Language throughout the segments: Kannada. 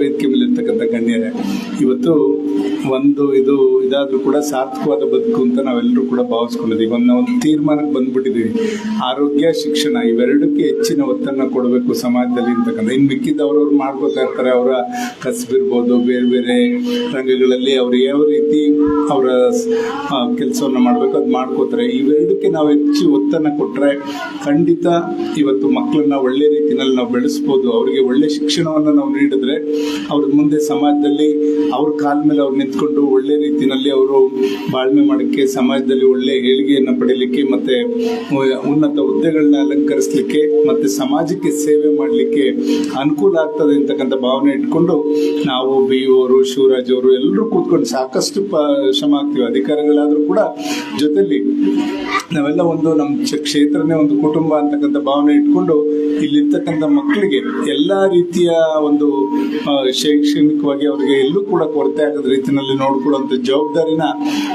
ವೇದಿಕೆ ಮೇಲೆ ಇರ್ತಕ್ಕಂಥ ಗಣ್ಯರೇ, ಇವತ್ತು ಒಂದು ಇದು ಇದಾದರೂ ಕೂಡ ಸಾರ್ಥಕವಾದ ಬದುಕು ಅಂತ ನಾವೆಲ್ಲರೂ ಕೂಡ ಭಾವಿಸ್ಕೊಂಡಿದ್ದೀವಿ. ಒಂದು ಒಂದು ತೀರ್ಮಾನಕ್ಕೆ ಬಂದ್ಬಿಟ್ಟಿದ್ದೀವಿ. ಆರೋಗ್ಯ, ಶಿಕ್ಷಣ ಇವೆರಡಕ್ಕೆ ಹೆಚ್ಚಿನ ಒತ್ತನ್ನು ಕೊಡಬೇಕು ಸಮಾಜದಲ್ಲಿ ಅಂತಕ್ಕಂಥ. ಇನ್ನು ಮಿಕ್ಕಿದ್ದು ಅವ್ರವ್ರು ಮಾಡ್ಕೋತಾ ಇರ್ತಾರೆ. ಅವರ ಕಸಬಿರ್ಬೋದು ಬೇರೆ ಬೇರೆ ರಂಗಗಳಲ್ಲಿ ಅವ್ರು ಯಾವ ರೀತಿ ಅವರ ಕೆಲಸವನ್ನು ಮಾಡಬೇಕು, ಅದು ಮಾಡ್ಕೋತಾರೆ. ಇವೆರಡಕ್ಕೆ ನಾವು ಹೆಚ್ಚು ಒತ್ತನ್ನು ಕೊಟ್ಟರೆ ಖಂಡಿತ ಇವತ್ತು ಮಕ್ಕಳನ್ನ ಒಳ್ಳೆ ರೀತಿಯಲ್ಲಿ ನಾವು ಬೆಳೆಸ್ಬೋದು. ಅವರಿಗೆ ಒಳ್ಳೆ ಶಿಕ್ಷಣವನ್ನು ನಾವು ನೀಡಿದ್ರೆ ಅವ್ರ ಮುಂದೆ ಸಮಾಜದಲ್ಲಿ ಅವ್ರ ಕಾಲ ಮೇಲೆ ಅವ್ರು ನಿಂತ್ಕೊಂಡು ಒಳ್ಳೆ ರೀತಿಯಲ್ಲಿ ಅವರು ಬಾಳ್ಮೆ ಮಾಡೋಕ್ಕೆ ಸಮಾಜದಲ್ಲಿ ಒಳ್ಳೆ ಏಳಿಗೆಯನ್ನು ಪಡೀಲಿಕ್ಕೆ ಮತ್ತೆ ಉನ್ನತ ಹುದ್ದೆಗಳನ್ನ ಅಲಂಕರಿಸಲಿಕ್ಕೆ ಮತ್ತೆ ಸಮಾಜಕ್ಕೆ ಸೇವೆ ಮಾಡಲಿಕ್ಕೆ ಅನುಕೂಲ ಆಗ್ತದೆ ಅಂತಕ್ಕಂಥ ಭಾವನೆ ಇಟ್ಕೊಂಡು ನಾವು ಬಿ ಅವರು ಶಿವರಾಜ್ ಅವರು ಎಲ್ಲರೂ ಕೂತ್ಕೊಂಡು ಸಾಕಷ್ಟು ಶ್ರಮ ಆಗ್ತೀವಿ. ಅಧಿಕಾರಿಗಳಾದರೂ ಕೂಡ ಜೊತೆಲಿ ನಾವೆಲ್ಲ ಒಂದು ನಮ್ಮ ಕ್ಷೇತ್ರನೇ ಒಂದು ಕುಟುಂಬ ಅಂತಕ್ಕಂಥ ಭಾವನೆ ಇಟ್ಕೊಂಡು ಇಲ್ಲಿರ್ತಕ್ಕಂಥ ಮಕ್ಕಳಿಗೆ ಎಲ್ಲ ರೀತಿಯ ಒಂದು ಶೈಕ್ಷಣಿಕವಾಗಿ ಅವರಿಗೆ ಎಲ್ಲೂ ಕೂಡ ಕೊರತೆ ಆಗದ ರೀತಿಯಲ್ಲಿ ನೋಡ್ಕೊಳ್ಳುವಂಥ ಜವಾಬ್ದಾರಿನ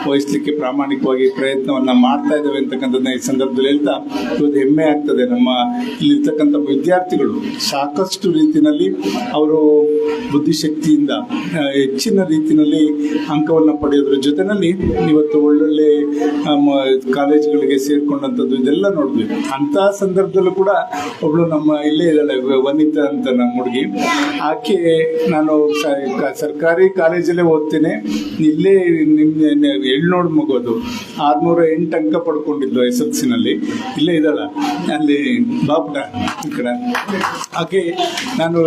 ವಹಿಸ್ಲಿಕ್ಕೆ ಪ್ರಾಮಾಣಿಕವಾಗಿ ಪ್ರಯತ್ನವನ್ನ ಮಾಡ್ತಾ ಇದ್ದೇವೆ ಅಂತಕ್ಕಂಥದ್ದನ್ನ ಈ ಸಂದರ್ಭದಲ್ಲಿ ಹೇಳ್ತಾ ಇವತ್ತು ಹೆಮ್ಮೆ ಆಗ್ತದೆ. ನಮ್ಮ ಇಲ್ಲಿರ್ತಕ್ಕಂಥ ವಿದ್ಯಾರ್ಥಿಗಳು ಸಾಕಷ್ಟು ರೀತಿಯಲ್ಲಿ ಅವರು ಬುದ್ಧಿಶಕ್ತಿಯಿಂದ ಹೆಚ್ಚಿನ ರೀತಿಯಲ್ಲಿ ಅಂಕವನ್ನು ಪಡೆಯೋದ್ರ ಜೊತೆಯಲ್ಲಿ ಇವತ್ತು ಒಳ್ಳೊಳ್ಳೆ ಕಾಲೇಜುಗಳಿಗೆ ಸೇರ್ಕೊಂಡಂಥದ್ದು ಇದೆಲ್ಲ ನೋಡಿದ್ವಿ. ಅಂತ ಸಂದರ್ಭದಲ್ಲೂ ಕೂಡ ಒಬ್ಳು ನಮ್ಮ ಇಲ್ಲೇ ಇದ್ದಾಳೆ ವನಿತಾ ಅಂತ ನಮ್ಮ ಹುಡುಗಿ. ಆಕೆ ನಾನು ಸರ್ಕಾರಿ ಕಾಲೇಜಲ್ಲೇ ಓದ್ತೇನೆ. ಇಲ್ಲೇ ನಿಮ್ಗೆ ಎಳ್ನೋಡ್ ಮಗೋದು ಆರ್ನೂರ ಎಂಟು ಅಂಕ ಪಡ್ಕೊಂಡಿದ್ದು ಎಸ್ ಎಲ್ ಸಿನಲ್ಲಿ. ಇಲ್ಲೇ ಇದ್ದಾಳ. ಅಲ್ಲಿ ಬಾಪುಟ ಈ ಕಡೆ. ಆಕೆ ನಾನು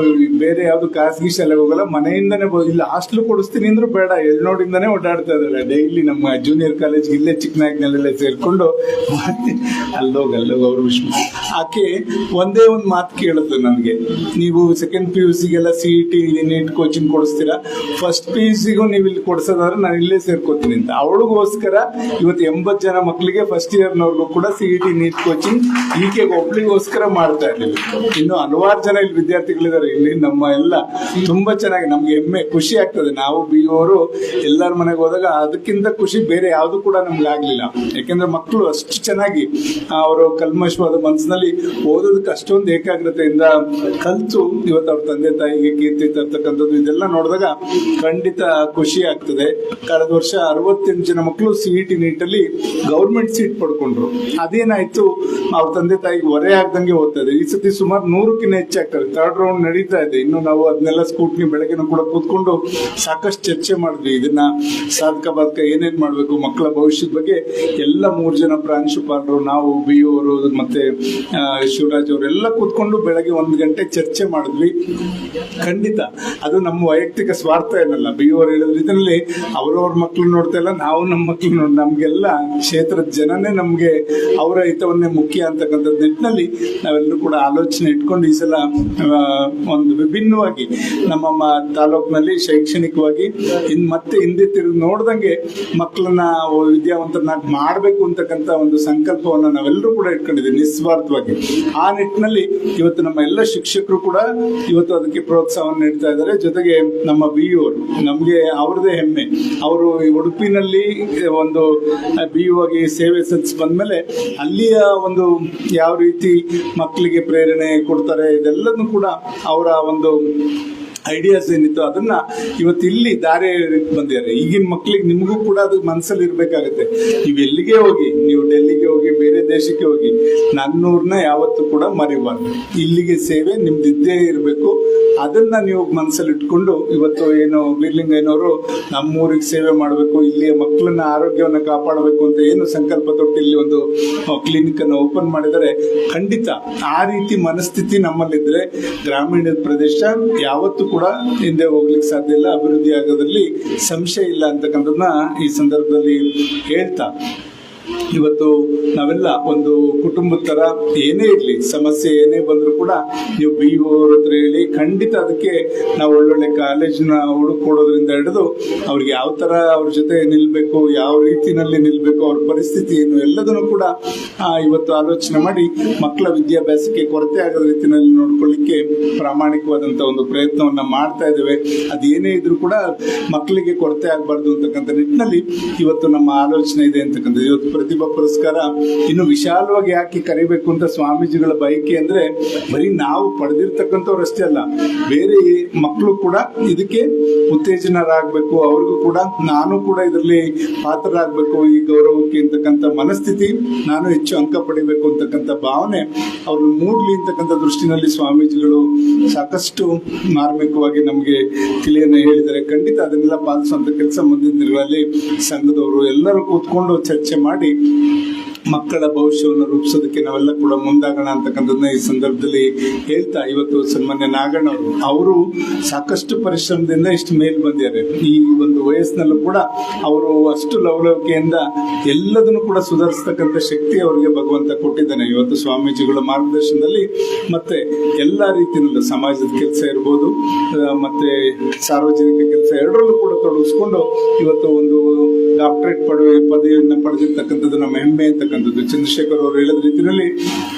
ಬೇರೆ ಯಾವುದು ಖಾಸಗಿ ಶಾಲೆಗೆ ಹೋಗಲ್ಲ, ಮನೆಯಿಂದನೇ ಇಲ್ಲಿ, ಹಾಸ್ಟ್ಲು ಕೊಡಿಸ್ತೀನಿ ಅಂದ್ರೂ ಬೇಡ. ಎಳ್ನೋಡಿಂದನೇ ಓಡಾಡ್ತಾ ಇದ್ದಾಳೆ. ಡೈಲಿ ನಮ್ಮ ಜೂನಿಯರ್ ಕಾಲೇಜ್ ಇಲ್ಲೇ ಚಿಕ್ಕನಾಗ್ನಲ್ಲೆಲ್ಲ ಸೇರ್ಕೊಂಡು ಅಲ್ಲೋಗ ಅಲ್ಲೋಗ ಅವ್ರ ವಿಶ್ ಆಕೆ ಒಂದೇ ಒಂದು ಮಾತು ಕೇಳಿದ್ಲು ನನಗೆ. ನೀವು second P U ಸಿಗೆಲ್ಲ C E T NEET coaching ಕೊಡಿಸ್ತೀರಾ? First P U ಸಿಗೂ ನೀವು ಇಲ್ಲಿ ಕೊಡ್ಸೋದಾದ್ರೆ ನಾನು ಇಲ್ಲೇ ಸೇರ್ಕೋತೀನಿ ಅಂತ. ಅವಳಿಗೋಸ್ಕರ ಇವತ್ತು ಎಂಬತ್ತು ಜನ ಮಕ್ಕಳಿಗೆ ಫಸ್ಟ್ ಇಯರ್ನವ್ರಿಗೂ ಕೂಡ C E T NEET coaching ಈಕೆ ಒಬ್ಳಿಗೋಸ್ಕರ ಮಾಡ್ತಾ ಇದ್ದೀವಿ ಇನ್ನು ಹಲವಾರು ಜನ ಇಲ್ಲಿ ವಿದ್ಯಾರ್ಥಿಗಳಿದ್ದಾರೆ. ಇಲ್ಲಿ ನಮ್ಮ ಎಲ್ಲ ತುಂಬಾ ಚೆನ್ನಾಗಿ ನಮ್ಗೆ ಹೆಮ್ಮೆ, ಖುಷಿ ಆಗ್ತದೆ. ನಾವು ಬಿ ಅವರು ಎಲ್ಲರ ಮನೆಗೆ ಹೋದಾಗ ಅದಕ್ಕಿಂತ ಖುಷಿ ಬೇರೆ ಯಾವುದು ಕೂಡ ನಮ್ಗೆ ಆಗ್ಲಿಲ್ಲ. ಯಾಕೆಂದ್ರೆ ಮಕ್ಕಳು ಅಷ್ಟು ಚೆನ್ನಾಗಿ ಅವರು ಕಲ್ಮಶವಾದ ಮನಸ್ಸಿನಲ್ಲಿ ಓದೋದಕ್ಕೆ ಅಷ್ಟೊಂದು ಏಕಾಗ್ರತೆಯಿಂದ ಕಲ್ತು ಇವತ್ತು ಅವ್ರ ತಂದೆ ತಾಯಿಗೆ ಕೀರ್ತಿ ತರ್ತಕ್ಕಂಥದ್ದು ಇದೆಲ್ಲ ನೋಡಿದಾಗ ಖಂಡಿತ ಖುಷಿ ಆಗ್ತದೆ. ಕಳೆದ ವರ್ಷ ಅರವತ್ತೆಂಟು ಜನ ಮಕ್ಕಳು ಸಿ ಇ ಟಿ ನೀಟಲ್ಲಿ ಗೌರ್ಮೆಂಟ್ ಸೀಟ್ ಪಡ್ಕೊಂಡ್ರು. ಅದೇನಾಯ್ತು, ಅವ್ರ ತಂದೆ ತಾಯಿಗೆ ಹೊರೆ ಆಗ್ದಂಗೆ ಓದ್ತಾ ಇದೆ ಈ ಸತಿ ಸುಮಾರು ನೂರಕ್ಕಿಂತ ಹೆಚ್ಚಾಗ್ತಾರೆ ಥರ್ಡ್ ರೌಂಡ್ ನಡೀತಾ ಇದೆ. ಇನ್ನು ನಾವು ಅದನ್ನೆಲ್ಲ ಸ್ಕೂಟ್ನಿ ಬೆಳಗ್ಗೆನೂ ಕೂಡ ಕೂತ್ಕೊಂಡು ಸಾಕಷ್ಟು ಚರ್ಚೆ ಮಾಡಿದ್ವಿ. ಇದನ್ನ ಸಾಧಕ ಬಾಧಕ ಏನೇನ್ ಮಾಡಬೇಕು, ಮಕ್ಕಳ ಭವಿಷ್ಯದ ಬಗ್ಗೆ ಎಲ್ಲ ಮೂರು ಜನ ಪ್ರಾಂಶುಪಾಲರು ನಾವು ಬಿ ಅವರು, ಮತ್ತೆ ಶಿವರಾಜ್ ಅವರು ಎಲ್ಲ ಕೂತ್ಕೊಂಡು ಬೆಳಗ್ಗೆ ಒಂದು ಗಂಟೆ ಚರ್ಚೆ ಮಾಡಿದ್ವಿ. ಖಂಡಿತ. ಅದು ನಮ್ಮ ವೈಯಕ್ತಿಕ ಸ್ವಾರ್ಥ ಏನಲ್ಲ. ಬಿ ಅವರು ಹೇಳಿದ್ರು, ಇದರಲ್ಲಿ ಅವರವ್ರ ಮಕ್ಕಳು ನೋಡ್ತಾ ಇಲ್ಲ. ನಾವು ನಮ್ಮ ಮಕ್ಕಳು ನೋಡಿ, ನಮ್ಗೆಲ್ಲ ಕ್ಷೇತ್ರದ ಜನನೇ ನಮ್ಗೆ ಅವರ ಹಿತವನ್ನೇ ಮುಖ್ಯ ಅಂತಕ್ಕಂಥದ್ದು ನಿಟ್ಟಿನಲ್ಲಿ ನಾವೆಲ್ಲರೂ ಕೂಡ ಆಲೋಚನೆ ಇಟ್ಕೊಂಡು ಈ ಸಲ ಒಂದು ವಿಭಿನ್ನವಾಗಿ ನಮ್ಮ ತಾಲೂಕಿನಲ್ಲಿ ಶೈಕ್ಷಣಿಕವಾಗಿ ಇನ್ ಮತ್ತೆ ಹಿಂದೆ ತಿರುಗಿ ನೋಡ್ದಂಗೆ ಮಕ್ಕಳನ್ನ ವಿದ್ಯಾವಂತರನ್ನಾಗಿ ಮಾಡಬೇಕು ಅಂತಕ್ಕಂಥ ಒಂದು ಸಂಕಲ್ಪವನ್ನು ನಾವೆಲ್ಲರೂ ಕೂಡ ಇಟ್ಕೊಂಡಿದ್ದೀವಿ ನಿಸ್ವಾರ್ಥವಾಗಿ. ಆ ನಿಟ್ಟಿನಲ್ಲಿ ಇವತ್ತು ನಮ್ಮ ಎಲ್ಲ ಶಿಕ್ಷಕರು ಕೂಡ ಇವತ್ತು ಅದಕ್ಕೆ ಪ್ರೋತ್ಸಾಹವನ್ನು ನೀಡ್ತಾ ಇದ್ದಾರೆ. ಜೊತೆಗೆ ನಮ್ಮ ಬಿ ಅವರು ನಮಗೆ ಅವ್ರದೇ ಹೆಮ್ಮೆ. ಅವರು ಉಡುಪಿನಲ್ಲಿ ಒಂದು ಬಿ ಯುವಾಗಿ ಸೇವೆ ಸಲ್ಲಿಸಿ ಬಂದ್ಮೇಲೆ ಅಲ್ಲಿಯ ಒಂದು ಯಾವ ರೀತಿ ಮಕ್ಕಳಿಗೆ ಪ್ರೇರಣೆ ಕೊಡ್ತಾರೆ ಇದೆಲ್ಲದನ್ನು ಕೂಡ ಅವರ ಒಂದು ಐಡಿಯಾಸ್ ಏನಿತ್ತು ಅದನ್ನ ಇವತ್ತು ಇಲ್ಲಿ ದಾರಿ ಬಂದಿದ್ದಾರೆ. ಈಗಿನ ಮಕ್ಕಳಿಗೆ ನಿಮಗೂ ಕೂಡ ಅದು ಮನಸ್ಸಲ್ಲಿ ಇರಬೇಕಾಗುತ್ತೆ. ನೀವು ಎಲ್ಲಿಗೆ ಹೋಗಿ? ನೀವು ಡೆಲ್ಲಿಗೆ ಹೋಗಿ, ಬೇರೆ ದೇಶಕ್ಕೆ ಹೋಗಿ ನನ್ನೂರ್ನ ಯಾವತ್ತೂ ಕೂಡ ಮರಿಬಾರ್ದು. ಇಲ್ಲಿಗೆ ಸೇವೆ ನಿಮ್ದು ಇದ್ದೇ ಇರಬೇಕು. ಅದನ್ನ ನೀವು ಮನಸ್ಸಲ್ಲಿ ಇಟ್ಕೊಂಡು ಇವತ್ತು ಏನು ಬೀರ್ಲಿಂಗಯ್ಯನವರು ನಮ್ಮೂರಿಗೆ ಸೇವೆ ಮಾಡಬೇಕು, ಇಲ್ಲಿಯ ಮಕ್ಕಳನ್ನ ಆರೋಗ್ಯವನ್ನು ಕಾಪಾಡಬೇಕು ಅಂತ ಏನು ಸಂಕಲ್ಪ ತೊಟ್ಟು ಇಲ್ಲಿ ಒಂದು ಕ್ಲಿನಿಕ್ ಅನ್ನು ಓಪನ್ ಮಾಡಿದರೆ ಖಂಡಿತ ಆ ರೀತಿ ಮನಸ್ಥಿತಿ ನಮ್ಮಲ್ಲಿದ್ರೆ ಗ್ರಾಮೀಣ ಪ್ರದೇಶ ಯಾವತ್ತೂ ಕೂಡ ಹಿಂದೆ ಹೋಗ್ಲಿಕ್ಕೆ ಸಾಧ್ಯ ಇಲ್ಲ. ಅಭಿವೃದ್ಧಿ ಆಗೋದ್ರಲ್ಲಿ ಸಂಶಯ ಇಲ್ಲ ಅಂತಕ್ಕಂಥದ್ದನ್ನ ಈ ಸಂದರ್ಭದಲ್ಲಿ ಹೇಳ್ತಾ ಇವತ್ತು ನಾವೆಲ್ಲ ಒಂದು ಕುಟುಂಬದ ತರ ಏನೇ ಇರಲಿ, ಸಮಸ್ಯೆ ಏನೇ ಬಂದರೂ ಕೂಡ ನೀವು ಬಿ ಅವ್ರ ಹತ್ರ ಹೇಳಿ, ಖಂಡಿತ ಅದಕ್ಕೆ ನಾವು ಒಳ್ಳೊಳ್ಳೆ ಕಾಲೇಜನ್ನ ಹುಡುಕೊಡೋದ್ರಿಂದ ಹಿಡಿದು ಅವ್ರಿಗೆ ಯಾವ ತರ ಅವ್ರ ಜೊತೆ ನಿಲ್ಬೇಕು, ಯಾವ ರೀತಿನಲ್ಲಿ ನಿಲ್ಬೇಕು, ಅವ್ರ ಪರಿಸ್ಥಿತಿ ಏನು ಎಲ್ಲದನ್ನು ಕೂಡ ಇವತ್ತು ಆಲೋಚನೆ ಮಾಡಿ ಮಕ್ಕಳ ವಿದ್ಯಾಭ್ಯಾಸಕ್ಕೆ ಕೊರತೆ ಆಗದ ರೀತಿಯಲ್ಲಿ ನೋಡ್ಕೊಳ್ಳಿಕ್ಕೆ ಪ್ರಾಮಾಣಿಕವಾದಂತ ಒಂದು ಪ್ರಯತ್ನವನ್ನ ಮಾಡ್ತಾ ಇದ್ದೇವೆ. ಅದೇನೇ ಇದ್ರೂ ಕೂಡ ಮಕ್ಕಳಿಗೆ ಕೊರತೆ ಆಗಬಾರ್ದು ಅಂತಕ್ಕಂಥ ನಿಟ್ಟಿನಲ್ಲಿ ಇವತ್ತು ನಮ್ಮ ಆಲೋಚನೆ ಇದೆ ಅಂತಕ್ಕಂಥದ್ದು. ಇವತ್ತು ಪ್ರತಿಭಾ ಪುರಸ್ಕಾರ ಇನ್ನು ವಿಶಾಲವಾಗಿ ಯಾಕೆ ಕರಿಬೇಕು ಅಂತ ಸ್ವಾಮೀಜಿಗಳ ಬಯಕೆ ಅಂದ್ರೆ ಬರೀ ನಾವು ಪಡೆದಿರ್ತಕ್ಕಂಥವ್ರು ಅಷ್ಟೇ ಅಲ್ಲ, ಬೇರೆ ಮಕ್ಕಳು ಕೂಡ ಇದಕ್ಕೆ ಉತ್ತೇಜನರಾಗಬೇಕು, ಅವ್ರಿಗೂ ಕೂಡ ನಾನು ಕೂಡ ಇದರಲ್ಲಿ ಪಾತ್ರರಾಗಬೇಕು ಈ ಗೌರವಕ್ಕೆ ಅಂತಕ್ಕಂಥ ಮನಸ್ಥಿತಿ ನಾನು ಹೆಚ್ಚು ಅಂಕ ಪಡಿಬೇಕು ಅಂತಕ್ಕಂಥ ಭಾವನೆ ಅವ್ರನ್ನ ಮೂಡ್ಲಿ ಅಂತಕ್ಕಂಥ ದೃಷ್ಟಿನಲ್ಲಿ ಸ್ವಾಮೀಜಿಗಳು ಸಾಕಷ್ಟು ಮಾರ್ಮಿಕವಾಗಿ ನಮಗೆ ತಿಳಿಯನ್ನು ಹೇಳಿದ್ದಾರೆ. ಖಂಡಿತ ಅದನ್ನೆಲ್ಲ ಪಾಲಿಸುವಂತ ಕೆಲಸ ಮುಂದಿನ ದಿನಗಳಲ್ಲಿ ಸಂಘದವರು ಎಲ್ಲರೂ ಕೂತ್ಕೊಂಡು ಚರ್ಚೆ ಮಾಡಿ ಮಕ್ಕಳ ಭವಿಷ್ಯವನ್ನು ರೂಪಿಸೋದಕ್ಕೆ ನಾವೆಲ್ಲ ಕೂಡ ಮುಂದಾಗೋಣ ಅಂತಕ್ಕಂಥದ್ದನ್ನ ಈ ಸಂದರ್ಭದಲ್ಲಿ ಹೇಳ್ತಾ ಇವತ್ತು ಸನ್ಮಾನ್ಯ ನಾಗಣ್ಣ ಅವರು. ಅವರು ಸಾಕಷ್ಟು ಪರಿಶ್ರಮದಿಂದ ಇಷ್ಟು ಮೇಲ್ ಬಂದಿದ್ದಾರೆ. ಈ ಒಂದು ವಯಸ್ಸಿನಲ್ಲೂ ಕೂಡ ಅವರು ಅಷ್ಟು ಲವಲವಿಕೆಯಿಂದ ಎಲ್ಲದನ್ನು ಕೂಡ ಸುಧಾರಿಸ್ತಕ್ಕಂಥ ಶಕ್ತಿ ಅವರಿಗೆ ಭಗವಂತ ಕೊಟ್ಟಿದ್ದಾನೆ. ಇವತ್ತು ಸ್ವಾಮೀಜಿಗಳ ಮಾರ್ಗದರ್ಶನದಲ್ಲಿ ಮತ್ತೆ ಎಲ್ಲ ರೀತಿಯಲ್ಲೂ ಸಮಾಜದ ಕೆಲಸ ಇರ್ಬೋದು ಮತ್ತೆ ಸಾರ್ವಜನಿಕ ಕೆಲಸ ಎರಡರಲ್ಲೂ ಕೂಡ ತೊಡಗಿಸ್ಕೊಂಡು ಇವತ್ತು ಒಂದು ಡಾಕ್ಟರೇಟ್ ಪದವಿ ಪದವಿಯನ್ನು ಪಡೆದಿರ್ತಕ್ಕಂಥದ್ದು ನಮ್ಮ ಹೆಮ್ಮೆ ಅಂತಕ್ಕಂಥದ್ದು. ಚಂದ್ರಶೇಖರ್ ಅವರು ಹೇಳಿದ ರೀತಿಯಲ್ಲಿ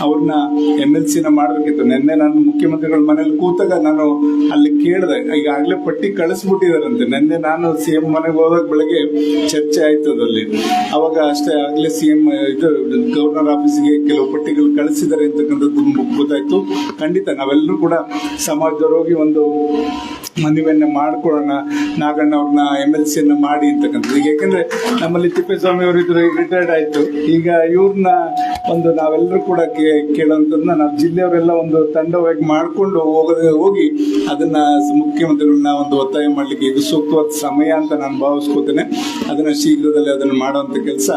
ಅವ್ರನ್ನ ಎಂ ಎಲ್ ಸಿನ ಮಾಡಬೇಕಿತ್ತು. ನಿನ್ನೆ ನಾನು ಮುಖ್ಯಮಂತ್ರಿಗಳ ಮನೇಲಿ ಕೂತಾಗ ನಾನು ಅಲ್ಲಿ ಕೇಳಿದೆ. ಈಗಾಗಲೇ ಪಟ್ಟಿ ಕಳಿಸ್ಬಿಟ್ಟಿದಾರಂತೆ. ನಿನ್ನೆ ನಾನು ಸಿ ಎಂ ಮನೆಗೆ ಹೋದಾಗ ಬೆಳಗ್ಗೆ ಚರ್ಚೆ ಆಯ್ತು ಅದರಲ್ಲಿ. ಅವಾಗ ಅಷ್ಟೇ ಆಗ್ಲೇ ಸಿ ಎಂ ಇದು ಗವರ್ನರ್ ಆಫೀಸಿಗೆ ಕೆಲವು ಪಟ್ಟಿಗಳು ಕಳಿಸಿದ್ದಾರೆ ಅಂತಕ್ಕಂಥದ್ದು ಗೊತ್ತಾಯ್ತು. ಖಂಡಿತ ನಾವೆಲ್ಲರೂ ಕೂಡ ಸಮಾಜದವ್ರು ಹೋಗಿ ಒಂದು ಮನವಿಯನ್ನ ಮಾಡ್ಕೊಳ್ಳೋಣ. ನಾಗಣ್ಣ ಅವ್ರನ್ನ ಎಂ ಎಲ್ ಸಿಯನ್ನು ಮಾಡಿ ಅಂತಕ್ಕಂಥದ್ದು. ಈಗ ಯಾಕಂದ್ರೆ ನಮ್ಮಲ್ಲಿ ತಿಪ್ಪೇಸ್ವಾಮಿ ಅವರು ಇದ್ರು ರಿಟೈರ್ಡ್ ಆಯ್ತು. ಈಗ ಇವ್ರನ್ನ ಒಂದು ನಾವೆಲ್ಲರೂ ಕೂಡ ಕೇಳೋಂಥದ್ದನ್ನ ನಾವು ಜಿಲ್ಲೆಯವರೆಲ್ಲ ಒಂದು ತಂಡವಾಗಿ ಮಾಡಿಕೊಂಡು ಹೋಗ ಹೋಗಿ ಅದನ್ನ ಮುಖ್ಯಮಂತ್ರಿಗಳನ್ನ ಒಂದು ಒತ್ತಾಯ ಮಾಡ್ಲಿಕ್ಕೆ ಇದು ಸೂಕ್ತವಾದ ಸಮಯ ಅಂತ ನಾನು ಭಾವಿಸ್ಕೋತೇನೆ. ಅದನ್ನ ಶೀಘ್ರದಲ್ಲಿ ಅದನ್ನು ಮಾಡುವಂಥ ಕೆಲಸ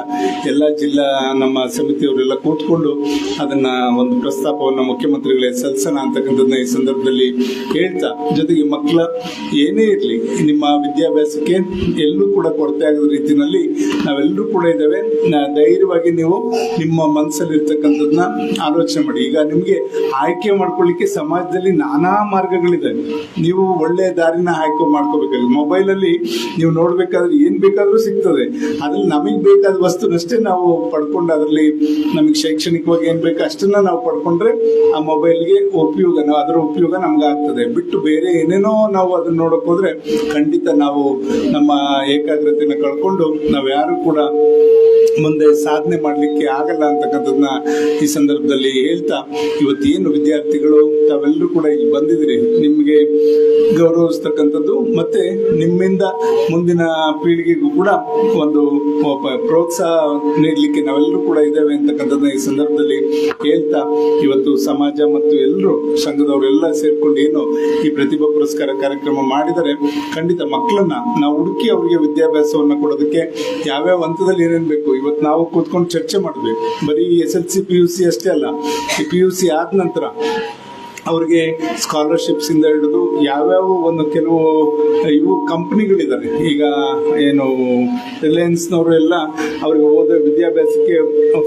ಎಲ್ಲ ಜಿಲ್ಲಾ ನಮ್ಮ ಸಮಿತಿಯವರೆಲ್ಲ ಕೂತ್ಕೊಂಡು ಅದನ್ನ ಒಂದು ಪ್ರಸ್ತಾಪವನ್ನು ಮುಖ್ಯಮಂತ್ರಿಗಳೇ ಸಲ್ಲಿಸೋಣ ಅಂತಕ್ಕಂಥದ್ದನ್ನ ಈ ಸಂದರ್ಭದಲ್ಲಿ ಹೇಳ್ತಾ, ಜೊತೆಗೆ ಮಕ್ಕಳ ಏನೇ ಇರಲಿ, ನಿಮ್ಮ ವಿದ್ಯಾಭ್ಯಾಸಕ್ಕೆ ಎಲ್ಲೂ ಕೂಡ ಕೊರತೆ ಆಗದ ರೀತಿಯಲ್ಲಿ ನಾವೆಲ್ಲರೂ ಕೂಡ ಇದ್ದೇವೆ. ಧೈರ್ಯವಾಗಿ ನೀವು ನಿಮ್ಮ ಮನಸ್ಸಲ್ಲಿ ಇರ್ತಕ್ಕಂಥದ್ದನ್ನ ಆಲೋಚನೆ ಮಾಡಿ. ಈಗ ನಿಮಗೆ ಆಯ್ಕೆ ಮಾಡ್ಕೊಳ್ಳಿಕ್ಕೆ ಸಮಾಜದಲ್ಲಿ ನಾನಾ ಮಾರ್ಗಗಳಿದ್ದಾವೆ. ನೀವು ಒಳ್ಳೆಯ ದಾರಿನ ಆಯ್ಕೆ ಮಾಡ್ಕೋಬೇಕಾಗುತ್ತೆ ಮೊಬೈಲಲ್ಲಿ ನೀವು ನೋಡಬೇಕಾದ್ರೆ ಏನು ಬೇಕಾದ್ರೂ ಸಿಗ್ತದೆ. ಅದ್ರಲ್ಲಿ ನಮಗೆ ಬೇಕಾದ ವಸ್ತುನಷ್ಟೇ ನಾವು ಪಡ್ಕೊಂಡು ಅದರಲ್ಲಿ ನಮಗೆ ಶೈಕ್ಷಣಿಕವಾಗಿ ಏನ್ ಬೇಕು ಅಷ್ಟನ್ನ ನಾವು ಪಡ್ಕೊಂಡ್ರೆ ಆ ಮೊಬೈಲ್ಗೆ ಉಪಯೋಗ ಅದರ ಉಪಯೋಗ ನಮ್ಗೆ ಆಗ್ತದೆ ಬಿಟ್ಟು ಬೇರೆ ಏನೇನೋ ನಾವು ಅದನ್ನ ನೋಡಕ್ ಹೋದ್ರೆ ಖಂಡಿತ ನಾವು ನಮ್ಮ ಏಕಾಗ್ರತೆನ ಕಳ್ಕೊಂಡು ನಾವು ಯಾರು ಕೂಡ ಮುಂದೆ ಸಾಧನೆ ಮಾಡಲಿಕ್ಕೆ ಆಗಲ್ಲ ಅಂತಕ್ಕಂಥದ್ದನ್ನ ಈ ಸಂದರ್ಭದಲ್ಲಿ ಹೇಳ್ತಾ, ಇವತ್ತೇನು ವಿದ್ಯಾರ್ಥಿಗಳು ತಾವೆಲ್ಲರೂ ಕೂಡ ಇಲ್ಲಿ ಬಂದಿದ್ರಿ ನಿಮಗೆ ಗೌರವಿಸ್ತಕ್ಕಂಥದ್ದು ಮತ್ತೆ ನಿಮ್ಮಿಂದ ಮುಂದಿನ ಪೀಳಿಗೆಗೂ ಕೂಡ ಒಂದು ಪ್ರೋತ್ಸಾಹ ನೀಡಲಿಕ್ಕೆ ನಾವೆಲ್ಲರೂ ಕೂಡ ಇದ್ದೇವೆ ಅಂತಕ್ಕಂಥದ್ದನ್ನ ಈ ಸಂದರ್ಭದಲ್ಲಿ ಹೇಳ್ತಾ, ಇವತ್ತು ಸಮಾಜ ಮತ್ತು ಎಲ್ಲರೂ ಸಂಘದವರೆಲ್ಲ ಸೇರ್ಕೊಂಡು ಏನು ಈ ಪ್ರತಿಭಾ ಪುರಸ್ಕಾರ ಕಾರ್ಯಕ್ರಮ ಮಾಡಿದರೆ ಖಂಡಿತ ಮಕ್ಕಳನ್ನ, ನಾವು ಹುಡುಕಿ ಅವರಿಗೆ ವಿದ್ಯಾಭ್ಯಾಸವನ್ನ ಕೊಡೋದಕ್ಕೆ ಯಾವ್ಯಾವ ಹಂತದಲ್ಲಿ ಏನೇನು ಬೇಕು, ಇವತ್ತು ನಾವು ಕೂತ್ಕೊಂಡು ಚರ್ಚೆ ಮಾಡಿದ್ವಿ ಬರೀ S L C P U C ಅಷ್ಟೇ ಅಲ್ಲ, ಈ ಪಿ ಯು ಸಿ ಆದ ನಂತರ ಅವ್ರಿಗೆ ಸ್ಕಾಲರ್ಶಿಪ್ಸ್ ಇಂದ ಹಿಡಿದು ಯಾವ್ಯಾವ ಒಂದು ಕೆಲವು, ಇವು ಕಂಪ್ನಿಗಳಿದ್ದಾರೆ ಈಗ ಏನು ರಿಲಯನ್ಸ್ನವರು ಎಲ್ಲ ಅವ್ರಿಗೆ ಓದೋ ವಿದ್ಯಾಭ್ಯಾಸಕ್ಕೆ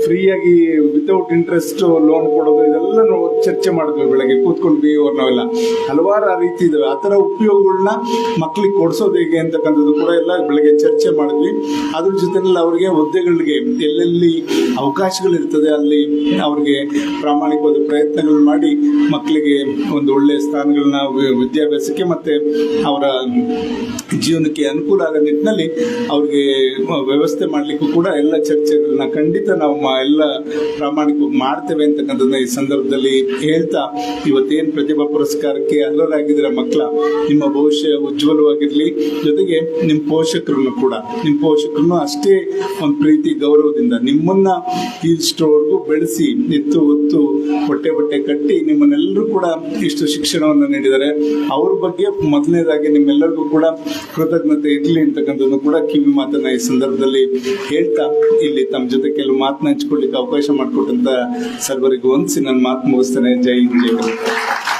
ಫ್ರೀಯಾಗಿ ವಿತೌಟ್ ಇಂಟ್ರೆಸ್ಟ್ ಲೋನ್ ಕೊಡೋದು, ಇದೆಲ್ಲ ನಾವು ಚರ್ಚೆ ಮಾಡಿದ್ವಿ ಬೆಳಗ್ಗೆ, ಕೂತ್ಕೊಂಡು ಬಿ ನಾವೆಲ್ಲ. ಹಲವಾರು ರೀತಿ ಇದಾವೆ. ಆ ಥರ ಉಪಯೋಗಗಳನ್ನ ಮಕ್ಕಳಿಗೆ ಕೊಡಿಸೋದು ಹೇಗೆ ಅಂತಕ್ಕಂಥದ್ದು ಕೂಡ ಎಲ್ಲ ಬೆಳಗ್ಗೆ ಚರ್ಚೆ ಮಾಡಿದ್ವಿ. ಅದ್ರ ಜೊತೆನಲ್ಲಿ ಅವರಿಗೆ ಹುದ್ದೆಗಳಿಗೆ ಎಲ್ಲೆಲ್ಲಿ ಅವಕಾಶಗಳಿರ್ತದೆ, ಅಲ್ಲಿ ಅವ್ರಿಗೆ ಪ್ರಾಮಾಣಿಕವಾದ ಪ್ರಯತ್ನಗಳು ಮಾಡಿ ಮಕ್ಕಳಿಗೆ ಒಂದು ಒಳ್ಳೆಯ ಸ್ಥಾನಗಳನ್ನ ವಿದ್ಯಾಭ್ಯಾಸಕ್ಕೆ ಮತ್ತೆ ಅವರ ಜೀವನಕ್ಕೆ ಅನುಕೂಲ ಆಗ ನಿಟ್ಟಿನಲ್ಲಿ ಅವ್ರಿಗೆ ವ್ಯವಸ್ಥೆ ಮಾಡಲಿಕ್ಕೂ ಕೂಡ ಎಲ್ಲ ಚರ್ಚೆಗಳನ್ನ ಖಂಡಿತ ನಾವು ಎಲ್ಲ ಪ್ರಾಮಾಣಿಕವಾಗಿ ಮಾಡ್ತೇವೆ ಅಂತಕ್ಕಂಥದ್ದನ್ನ ಈ ಸಂದರ್ಭದಲ್ಲಿ ಹೇಳ್ತಾ, ಇವತ್ತೇನು ಪ್ರತಿಭಾ ಪುರಸ್ಕಾರಕ್ಕೆ ಅರ್ಹರಾಗಿದ್ದೀರ ಮಕ್ಕಳ, ನಿಮ್ಮ ಭವಿಷ್ಯ ಉಜ್ವಲವಾಗಿರಲಿ. ಜೊತೆಗೆ ನಿಮ್ಮ ಪೋಷಕರನ್ನು ಕೂಡ ನಿಮ್ಮ ಪೋಷಕರನ್ನು ಅಷ್ಟೇ ಒಂದು ಪ್ರೀತಿ, ಗೌರವದಿಂದ ನಿಮ್ಮನ್ನ ಇಷ್ಟರವರೆಗೂ ಬೆಳೆಸಿ ಎತ್ತು ಹೊತ್ತು ಹೊಟ್ಟೆ ಬಟ್ಟೆ ಕಟ್ಟಿ ನಿಮ್ಮನ್ನೆಲ್ಲರೂ ಕೂಡ ಇಷ್ಟು ಶಿಕ್ಷಣವನ್ನು ನೀಡಿದ್ದಾರೆ. ಅವ್ರ ಬಗ್ಗೆ ಮೊದಲನೇದಾಗಿ ನಿಮ್ಮೆಲ್ಲರಿಗೂ ಕೂಡ ಕೃತಜ್ಞತೆ ಇರಲಿ ಅಂತಕ್ಕಂಥದ್ದು ಕೂಡ ಕಿವಿ ಮಾತನ್ನ ಈ ಸಂದರ್ಭದಲ್ಲಿ ಹೇಳ್ತಾ ಇಲ್ಲಿ ತಮ್ಮ ಜೊತೆ ಕೆಲವು ಮಾತನ್ನ ಹಂಚ್ಕೊಳ್ಳಿಕ್ಕೆ ಅವಕಾಶ ಮಾಡಿಕೊಟ್ಟಂತ ಸರ್ವರಿಗೂ ಒಂದ್ಸಿ ನನ್ನ ಮಾತು ಮುಗಿಸ್ತೇನೆ. ಜೈ ಹಿಂದ್, ಜೈ